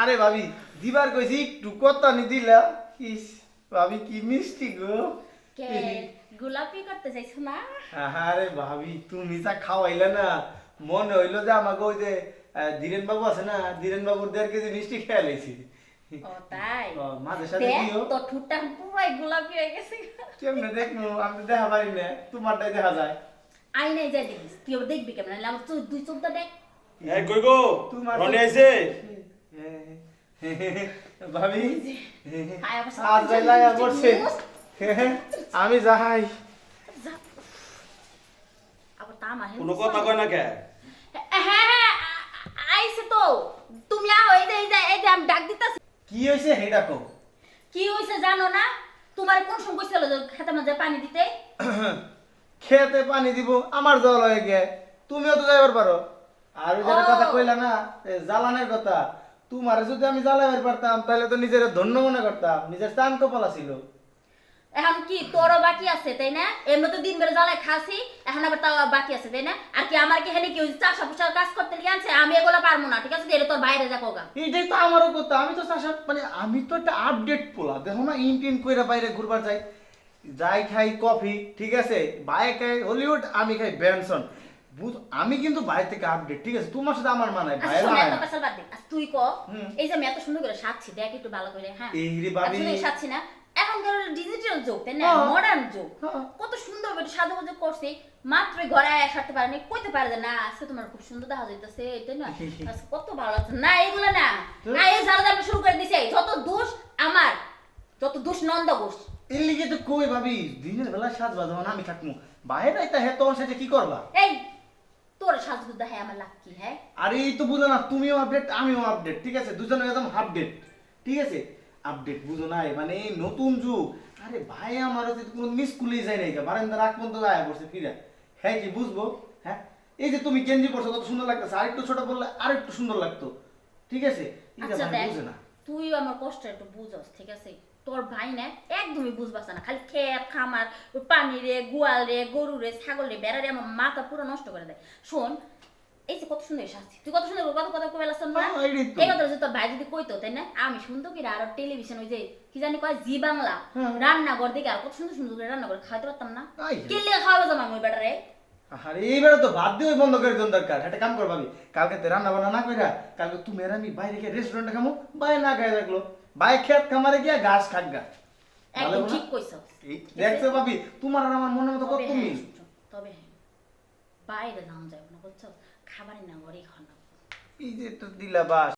আরে ভাবি দিবার কইছি একটু কথা নি দিলা। ইস ভাবি কি মিষ্টি গো। কে? গোলাপি করতে চাইছো না? আরে ভাবি তুমি যা খাওয়াইলে না মনে হইল যে আমাকে ওই যে ধীরেন বাবু আছে না ধীরেন বাবুর দেড় কেজি মিষ্টি খেয়ে লাইছি। ও তাই? ও, মাঝে সাথে দিও। তো ঠুটটা পুরাই গোলাপি হয়ে গেছে। কেমনে দেখব আমি তো দেখা পারি না তোমারটাই দেখা যায়। আইনাই যাই দেখিস তুই দেখবি কেমন? আমার দুই চোখটা দেখ। এই কই গো? তোমার রনি আইছে? ভাবি? আজ বেলায় পড়ছে আমি কোনো কথা কয় না কে? হ্যাঁ হ্যাঁ আইছে তো। তুমি আও এই যে এই যে এই যে আমি ডাক দিতাছি। কি হয়েছে হে ডাকো? কি হইছে জানো না? তোমার কোন সময় কইছিল যে খেতে মাঝে পানি দিতে? খেতে পানি দিব আমার জল হয়ে গে তুমিও তো যাইবার পারো। আর ওই যে কথা কইলা না জ্বালানের কথা। তোমার যদি আমি জ্বালাবার পারতাম তাহলে তো নিজের ধন্য মনে করতাম। নিজের চান কপালা ছিল এখন কি তোরও বাকি আছে তাই না? এমনি তো দিন বেড়ে জ্বালায় খাসি এখন আবার তাও বাকি আছে তাই না? আর কি আমার কি হেনে কি চাষা পোষা কাজ করতে লিয়ে আনছে? আমি এগুলো পারব না ঠিক আছে? এটা তোর বাইরে যাব গা এইটাই তো আমারও কথা আমি তো চাষা মানে আমি তো একটা আপডেট পোলা দেখো না ইন্টিন কইরা বাইরে ঘুরবার যাই। যাই খাই কফি ঠিক আছে? বাই খাই হলিউড আমি খাই ব্যানসন বুঝ আমি কিন্তু বাইরে থেকে আপডেট ঠিক আছে? তোমার সাথে আমার আচ্ছা বাইরে মানায় এত পেশাল বাদ দে। আচ্ছা তুই ক এই যে আমি এত সুন্দর করে সাজছি দেখ একটু ভালো করে হ্যাঁ? এই রে বাবি। এত সুন্দর সাজছি না। এখন ধরো ডিজিটাল যুগ তাই না? হ্যাঁ। মডার্ন যুগ। হ্যাঁ। কত সুন্দর করে সাজুগুজু করছি। মাত্র ঘরে সারতে পারে না কইতে পারে যে না আজকে তোমার খুব সুন্দর দেখা যাইতেছে এটা না? আজকে কত ভালো আছে না এগুলো না। না এই জ্বালা আমি শুরু করে দিছে। যত দোষ আমার যত দোষ নন্দ ঘোষ। এর লিগে তো কই ভাবি দিনের বেলা সাজবা যখন আমি থাকব বাইরে আইতা হ্যাঁ তখন সেটা কি করবা? এই তোর সাজগুজু দেখায় আমার লাভ কি হ্যাঁ? আর এই তো বুঝো না তুমিও আপডেট আমিও আপডেট ঠিক আছে? দুজনে একদম আপডেট ঠিক আছে? আপডেট বুঝো নাই মানে এই নতুন যুগ। আরে ভাই আমার হচ্ছে কোনো মিস স্কুলেই যায় নাই বারান্দা রাখ পর্যন্ত আয়া পড়ছে ফিরে। হ্যাঁ কি বুঝব হ্যাঁ? এই যে তুমি গেঞ্জি পড়ছো কত সুন্দর লাগতেছে আর একটু ছোট বললে আর একটু সুন্দর লাগতো ঠিক আছে? এটা আচ্ছা বুঝে না। তুই আমার কষ্ট একটু বুঝস ঠিক আছে? তোর ভাই না একদমই বুঝবাস না। খালি খেত খামার পানি রে গোয়াল রে গরু রে ছাগল রে বেড়া রে আমার মাথা পুরো নষ্ট করে দেয়। শোন এই যে কত সুন্দর শাস্তি। তুই কত সুন্দর কত কথা কবে লাগছ না? হ্যাঁ। এই কথা তোর ভাই যদি কইতো তাই না? আমি শুনতো কি আর টেলিভিশন ওই যে কি জানি কয় জি বাংলা। হ্যাঁ। রান্নাঘর দিকে আর কত সুন্দর সুন্দর করে রান্না করে খাইতে পারতাম না। আই। কিনলে খাওয়াবো জানো আমি ওই বেটারে আরে এইবারে তো ভাত দিয়ে বন্ধ করে দেন দরকার। একটা কাম কর ভাবি কালকে তো রান্না বান্না না কইরা কালকে তুমি আর আমি বাইরে গিয়ে রেস্টুরেন্টে খামো বাইরে না খাই রাখল বাইরে খেত খামারে গিয়া ঘাস খাক গা। একদম ঠিক কইছ। দেখছ ভাবি তোমার আর আমার মনের মতো কত তবে হ্যাঁ তবে হ্যাঁ। বাইরে যাওয়া যাবে না বুঝছ? খাবারই না ঘরেই খাওয়া এই যে তো দিলা বাস